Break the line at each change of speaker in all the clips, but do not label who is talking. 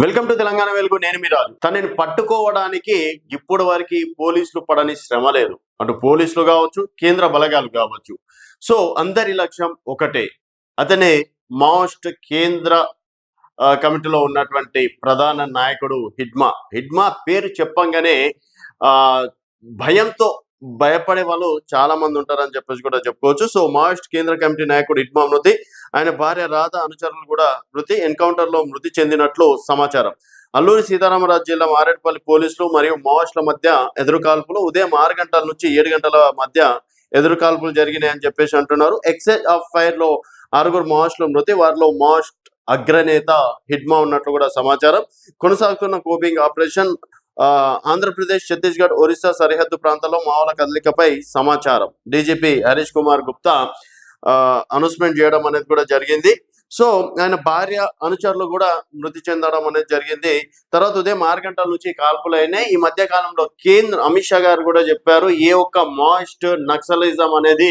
Welcome to Telangana వెలుగు. నేను మీ రాజు. తనని పట్టుకోవడానికి ఇప్పటి వరకు పోలీసులు పడని శ్రమ లేదు. అటు పోలీసులు కావచ్చు కేంద్ర బలగాలు కావచ్చు. సో అందరి లక్ష్యం ఒకటే. అతనే మావోస్ట్ కేంద్ర కమిటీలో ఉన్నటువంటి ప్రధాన నాయకుడు హిడ్మా. హిడ్మా పేరు చెప్పంగానే ఆ భయంతో భయపడే వాళ్ళు చాలా మంది ఉంటారని చెప్పేసి కూడా చెప్పుకోవచ్చు. సో మావోస్ట్ కేంద్ర కమిటీ నాయకుడు ఇడ్మా మృతి ఆయన భార్య రాధ అనుచరులు కూడా మృతి ఎన్కౌంటర్లో మృతి చెందినట్లు సమాచారం. అల్లూరి సీతారామరాజు జిల్లా మారేడుపల్లి పోలీసులు మరియు మావోయిస్టుల మధ్య ఎదురుకాల్పులు ఉదయం ఆరు గంటల నుంచి ఏడు గంటల మధ్య ఎదురుకాల్పులు జరిగినాయి అని చెప్పేసి అంటున్నారు. ఎక్సైజ్ ఆఫ్ ఫైర్లో ఆరుగురు మావోయిస్టులు మృతి వారిలో మావోయిస్ట్ అగ్రనేత హిడ్మా ఉన్నట్లు కూడా సమాచారం. కొనసాగుతున్న కోపింగ్ ఆపరేషన్ ఆంధ్రప్రదేశ్ ఛత్తీస్గఢ్ ఒరిస్సా సరిహద్దు ప్రాంతాల్లో మావోల కదలికపై సమాచారం. డీజీపీ హరీష్ కుమార్ గుప్తా అనౌన్స్మెంట్ చేయడం అనేది కూడా జరిగింది. సో ఆయన భార్య అనుచరులు కూడా మృతి చెందడం అనేది జరిగింది. తర్వాత ఉదయం ఆరు గంటల నుంచి కాల్పులైనాయి ఈ మధ్య కాలంలో కేంద్ర అమిత్ షా గారు కూడా చెప్పారు ఏ ఒక్క మాయిస్ట్ నక్సలిజం అనేది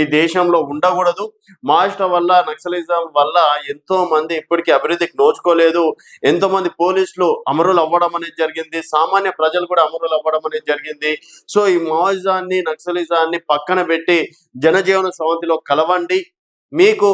ఈ దేశంలో ఉండకూడదు. మాయిస్ట్ వల్ల నక్సలిజం వల్ల ఎంతో మంది ఇప్పటికీ అభివృద్ధికి నోచుకోలేదు. ఎంతో మంది పోలీసులు అమరులు అవ్వడం అనేది జరిగింది. సామాన్య ప్రజలు కూడా అమరులు అవ్వడం అనేది జరిగింది. సో ఈ మాయిజాన్ని నక్సలిజాన్ని పక్కన పెట్టి జనజీవన సమతిలో కలవండి. మీకు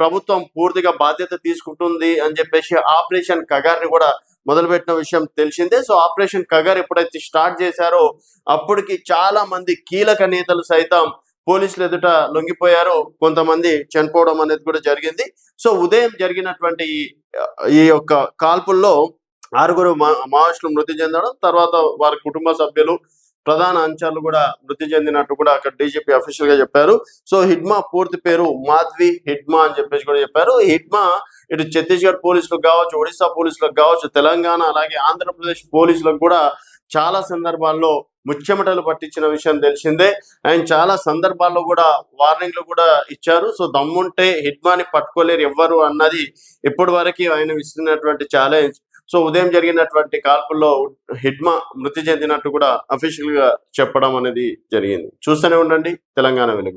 ప్రభుత్వం పూర్తిగా బాధ్యత తీసుకుంటుంది అని చెప్పేసి ఆపరేషన్ కగార్ని కూడా మొదలుపెట్టిన విషయం తెలిసిందే. సో ఆపరేషన్ కగార్ ఎప్పుడైతే స్టార్ట్ చేశారో అప్పటికి చాలా మంది కీలక నేతలు సైతం పోలీసులు ఎదుట లొంగిపోయారు కొంతమంది చనిపోవడం అనేది కూడా జరిగింది. సో ఉదయం జరిగినటువంటి ఈ- యొక్క కాల్పుల్లో ఆరుగురు మా- మావోయిస్టులు మృతి చెందడం తర్వాత వారి కుటుంబ సభ్యులు ప్రధాన అంశాలు కూడా మృతి చెందినట్టు కూడా అక్కడ డీజీపీ అఫీషియల్గా చెప్పారు. సో హిడ్మా పూర్తి పేరు మాధ్వి హిడ్మా అని చెప్పేసి కూడా చెప్పారు. హిడ్మా ఇటు ఛత్తీస్గఢ్ పోలీసులకు కావచ్చు ఒడిశా పోలీసులకు కావచ్చు తెలంగాణ అలాగే ఆంధ్రప్రదేశ్ పోలీసులకు కూడా చాలా సందర్భాల్లో ముచ్చెమటలు పట్టించిన విషయం తెలిసిందే. ఆయన చాలా సందర్భాల్లో కూడా వార్నింగ్లు కూడా ఇచ్చారు. సో దమ్ముంటే హిడ్మాని పట్టుకోలేరు ఎవ్వరు అన్నది ఇప్పటి వరకు ఆయన విసిరినటువంటి ఛాలెంజ్ సో ఉదయం జరిగినటువంటి కాల్పుల్లో హిడ్మా మృతి చెందినట్టు కూడా అఫీషియల్గా చెప్పడం అనేది జరిగింది. చూస్తూనే ఉండండి. తెలంగాణ వెలుగు.